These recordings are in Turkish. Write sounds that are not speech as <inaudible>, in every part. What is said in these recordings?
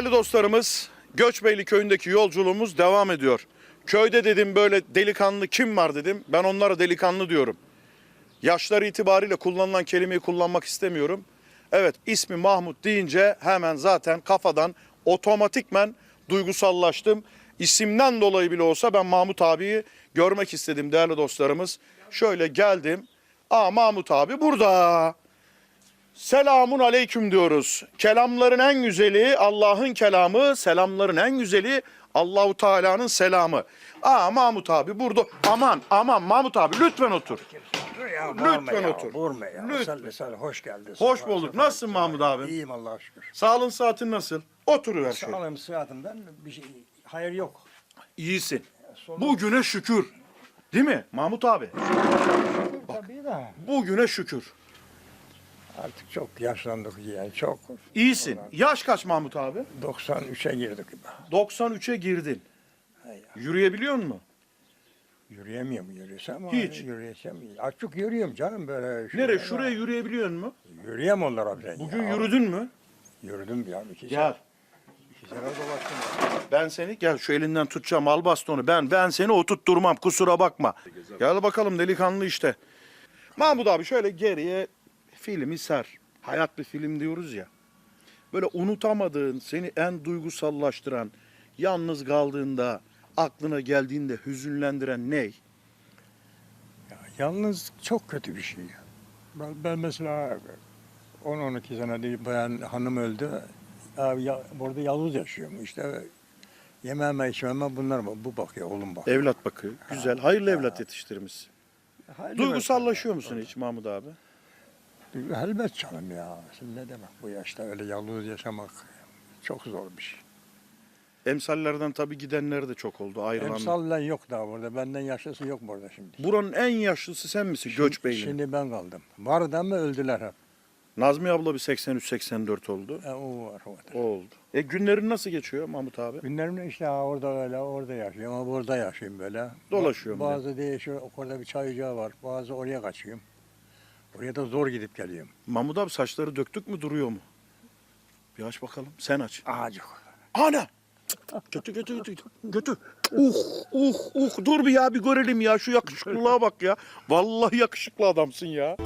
Değerli dostlarımız, Göçbeyli köyündeki yolculuğumuz devam ediyor. Köyde dedim böyle delikanlı kim var dedim. Ben onlara delikanlı diyorum. Yaşları itibariyle kullanılan kelimeyi kullanmak istemiyorum. Evet ismi Mahmut deyince hemen zaten kafadan otomatikmen duygusallaştım. İsimden dolayı bile olsa ben Mahmut abiyi görmek istedim değerli dostlarımız. Şöyle geldim. Aa Mahmut abi burada. Selamun aleyküm diyoruz. Kelamların en güzeli Allah'ın kelamı, selamların en güzeli Allahu Teala'nın selamı. Aa Mahmut abi burada. Aman aman Mahmut abi lütfen otur. Ya, Lütfen ya, otur. Vurma ya. Lütfen. Sen, sen hoş geldin. Hoş bulduk. Nasılsın. Mahmut abi? İyiyim Allah'a şükür. Sağlığın saatin nasıl? Oturuver şöyle. Sağlığım sıhhatimden bir şey, hayır yok. İyisin. Bugüne şükür. Değil mi Mahmut abi? Tabii de Bugüne şükür. Artık çok yaşlandık yani çok. İyisin. Yaş kaç Mahmut abi? 93'e girdik. 93'e girdin. Yürüyebiliyor musun? Yürüyemiyorum yürüsem ama Hiç. yürüyesem. Açık yürüyorum canım böyle. şey Nereye? ama Şuraya yürüyebiliyor musun? Yürüyem onlara ben Bugün ya. yürüdün mü? Yürüdüm ya. İki, Gel. iki sene dolaştım. Ben seni gel şu elinden tutacağım al bastonu. Ben ben seni oturtturmam kusura bakma. Gel bakalım delikanlı işte. Mahmut abi şöyle geriye filmi ser. Hayat bir film diyoruz ya. Böyle unutamadığın, seni en duygusallaştıran, yalnız kaldığında, aklına geldiğinde hüzünlendiren ne? Ya, yalnız çok kötü bir şey. ya. Ben, ben mesela 10-12 senedir bayan hanım öldü. Abi ya, burada yalnız yaşıyorum. İşte yemeğime içmeme bunlar bu bakıyor oğlum bak. Evlat bakıyor. Güzel. Hayırlı evlat yetiştirmişsin. Hayırlı Duygusallaşıyor olsun. musun hiç Mahmut abi? Elbet canım ya. Şimdi ne demek bu yaşta öyle yalnız yaşamak çok zor bir şey. Emsallerden tabii gidenler de çok oldu ayrılan. Emsaller yok daha burada. Benden yaşlısı yok burada şimdi. Buranın en yaşlısı sen misin Göçbeyli'nin? Şimdi ben kaldım. Vardı ama öldüler hep. Nazmi abla bir 83-84 oldu. E, o var o var. O oldu. E günlerin nasıl geçiyor Mahmut abi? Günlerimde işte ha, orada öyle, orada yaşıyorum ama burada yaşıyorum böyle. Dolaşıyorum Ba- Bazı değişiyor, orada bir çay ocağı var. Bazı oraya kaçıyorum. Oraya da zor gidip geliyorum. Mahmut abi saçları döktük mü duruyor mu? Bir aç bakalım. Sen aç. Ağacık. Ana! Götü götü götü götü. Uh uh uh dur bir ya bir görelim ya şu yakışıklılığa bak ya. Vallahi yakışıklı adamsın ya.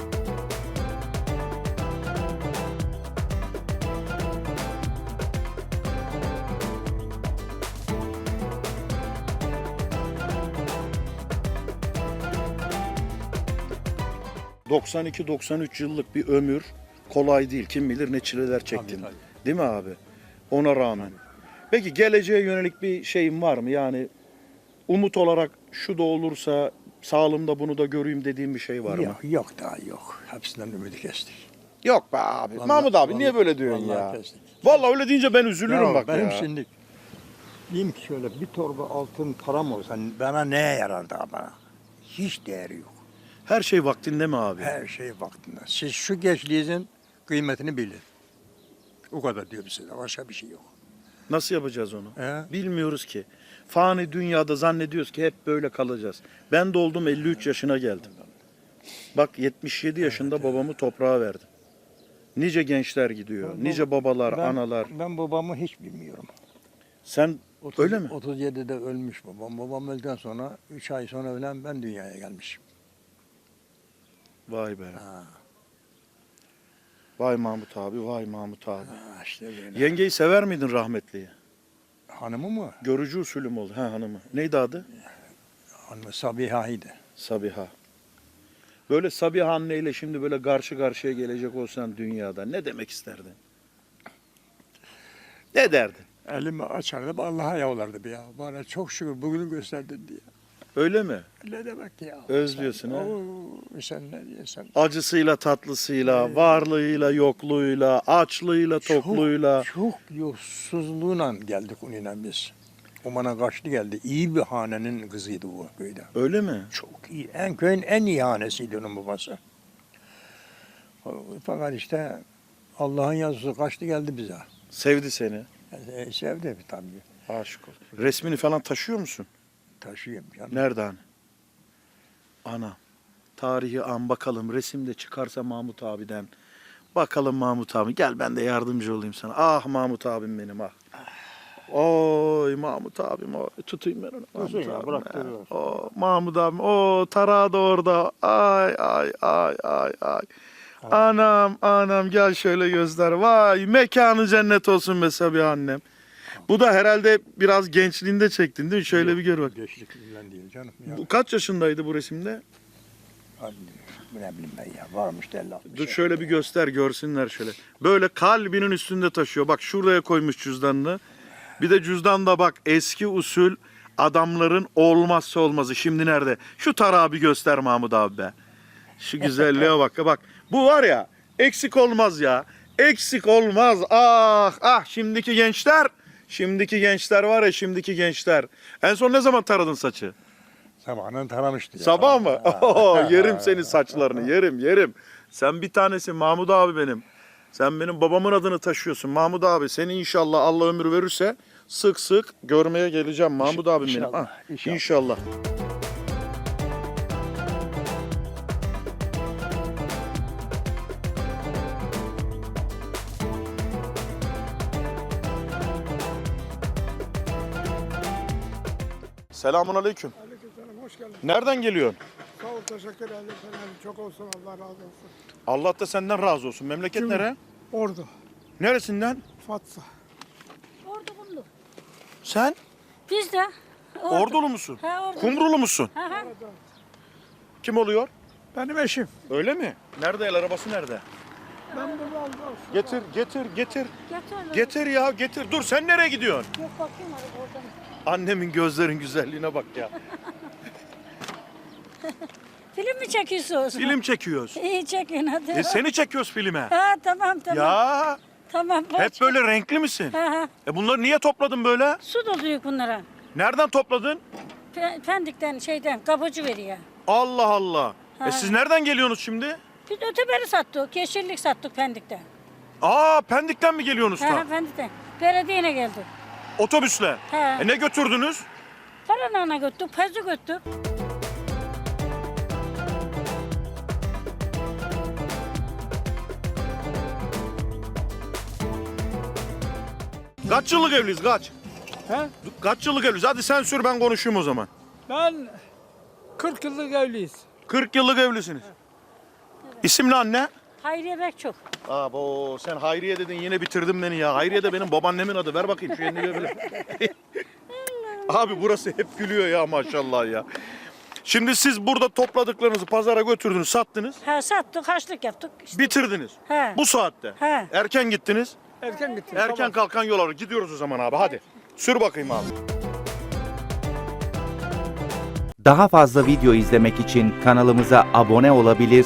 ...92-93 yıllık bir ömür kolay değil. Kim bilir ne çileler çektin. tabii. Değil mi abi? Ona rağmen. Peki geleceğe yönelik bir şeyin var mı? Yani umut olarak şu da olursa sağlığımda bunu da göreyim dediğim bir şey var mı? Yok, yok daha yok. Hepsinden ümidi kestik. Yok be abi. Vallahi- Mahmut abi niye vallahi- böyle diyorsun vallahi ya? kestik. Vallahi öyle deyince ben üzülürüm bak benim ya. şimdi diyeyim ki şöyle bir torba altın param olsa bana neye yarar daha bana? Hiç değeri yok. Her şey vaktinde mi abi? Her şey vaktinde. Siz şu gençliğinizin kıymetini bilin. O kadar diyorum size. Başka bir şey yok. Nasıl yapacağız onu? He? Bilmiyoruz ki. Fani dünyada zannediyoruz ki hep böyle kalacağız. Ben de oldum 53 yaşına geldim. Bak 77 yaşında babamı toprağa verdim. Nice gençler gidiyor. Ben- Nice babalar, ben, analar. Ben babamı hiç bilmiyorum. Sen 30, öyle mi? 37'de ölmüş babam. Babam öldükten sonra 3 ay sonra ölen ben dünyaya gelmişim. Vay be. Ha, Vay Mahmut abi, vay Mahmut abi. ha işte böyle. Yengeyi sever miydin rahmetliyi? Hanımı mı? Görücü usulü mü oldu? Ha hanımı. Neydi adı? Hanımı Sabiha'ydı. Sabiha. Böyle Sabiha anneyle şimdi böyle karşı karşıya gelecek olsan dünyada ne demek isterdin? Ne derdin? Elimi açardım Allah'a yalvarırdım ya. Bana çok şükür bugünü gösterdin diye. Öyle mi? Ne demek ya? Özlüyorsun sen, ha? Oo, sen ne diyorsun? Acısıyla tatlısıyla, varlığıyla yokluğuyla, açlığıyla tokluyla. Çok, çok yolsuzluğuyla geldik onunla biz. O bana kaçtı geldi. İyi bir hanenin kızıydı bu köyde. Öyle mi? Çok iyi. En köyün en iyi hanesiydi onun babası. Fakat işte Allah'ın yazısı kaçtı geldi bize. Sevdi seni. E, sevdi tabii. Aşık oldu. Resmini falan taşıyor musun? Taşıyayım canım. Nerede hani? Ana. Tarihi an bakalım resimde çıkarsa Mahmut abiden. Bakalım Mahmut abi gel ben de yardımcı olayım sana. Ah Mahmut abim benim ah. Oy Mahmut abim o tutayım ben onu. Mahmut ya, abim bırak ya. duruyor. O Mahmut abim o tarağı da orada. Ay ay ay ay ay. Anam anam gel şöyle gözler. Vay mekanı cennet olsun mesela bir annem. Bu da herhalde biraz gençliğinde çektin değil mi? Şöyle bir gör bak. Geçlikle değil canım. Ya. Bu kaç yaşındaydı bu resimde? Hadi, ne bileyim ben ya. Varmış da 50 60 Dur şöyle bir göster görsünler şöyle. Böyle kalbinin üstünde taşıyor. Bak şuraya koymuş cüzdanını. Bir de cüzdanda bak eski usul adamların olmazsa olmazı. Şimdi nerede? Şu tarağı bir göster Mahmut abi be. Şu güzelliğe bak. Bak bu var ya eksik olmaz ya. Eksik olmaz. Ah ah şimdiki gençler. Şimdiki gençler var ya şimdiki gençler. En son ne zaman taradın saçı? Sabahından taramıştı ya. Sabah mı? <laughs> Oo, yerim senin saçlarını, yerim, yerim. Sen bir tanesin Mahmut abi benim. Sen benim babamın adını taşıyorsun Mahmut abi. Seni inşallah Allah ömür verirse sık sık görmeye geleceğim Mahmut abim benim. İnşallah, Ha, inşallah. inşallah. Selamun aleyküm. Aleykümselam, hoş geldin. Nereden geliyorsun? Sağ ol, teşekkür ederim. efendim. Çok olsun, Allah razı olsun. Allah da senden razı olsun. Memleket nere? Ordu, Neresinden? Fatsa. Ordu buldu. Sen? Biz de. Ordu. Ordulu musun? Ha, ordu. Kumrulu musun? Ha, ha. Kim oluyor? Benim eşim. Öyle mi? Nerede el arabası nerede? Ben bunu aldım. Getir, getir, getir. Getir. ya, getir. Dur sen nereye gidiyorsun? Yok bakayım hadi oradan. Annemin gözlerin güzelliğine bak ya. <laughs> Film mi çekiyorsunuz? Film çekiyoruz. <laughs> İyi çekin hadi. E seni çekiyoruz filme. Ha tamam tamam. Ya Tamam. hep böyle renkli misin? Ha, ha. E bunları niye topladın böyle? Su dolduruyor bunlara. Nereden topladın? Pe- Pendik'ten şeyden kapıcı veriyor. Allah Allah. E Ha. siz nereden geliyorsunuz şimdi? Biz öteberi sattık. Yeşillik sattık Pendik'ten. Aa Pendik'ten mi geliyorsunuz Ha, ha da? Pendik'ten. Belediye'ne geldi. Otobüsle. Ha. E ne götürdünüz? Paranana götürdük, pezü götürdük. Kaç yıllık evliyiz kaç? He? Kaç yıllık evliyiz? Hadi sen sür ben konuşayım o zaman. Ben 40 yıllık evliyiz. 40 yıllık evlisiniz. İsim ne anne? Hayriye Bekçok. Abo sen Hayriye dedin yine bitirdin beni ya. Hayriye de benim babaannemin adı. Ver bakayım şu elini böyle. <laughs> Abi burası hep gülüyor ya maşallah ya. Şimdi siz burada topladıklarınızı pazara götürdünüz, sattınız, Ha sattık, haçlık yaptık. İşte. bitirdiniz. He. Bu saatte. He. Erken gittiniz. Erken gittim. Erken kalkan yol alır. Gidiyoruz o zaman abi hadi. Sür bakayım abi. Daha fazla video izlemek için kanalımıza abone olabilir,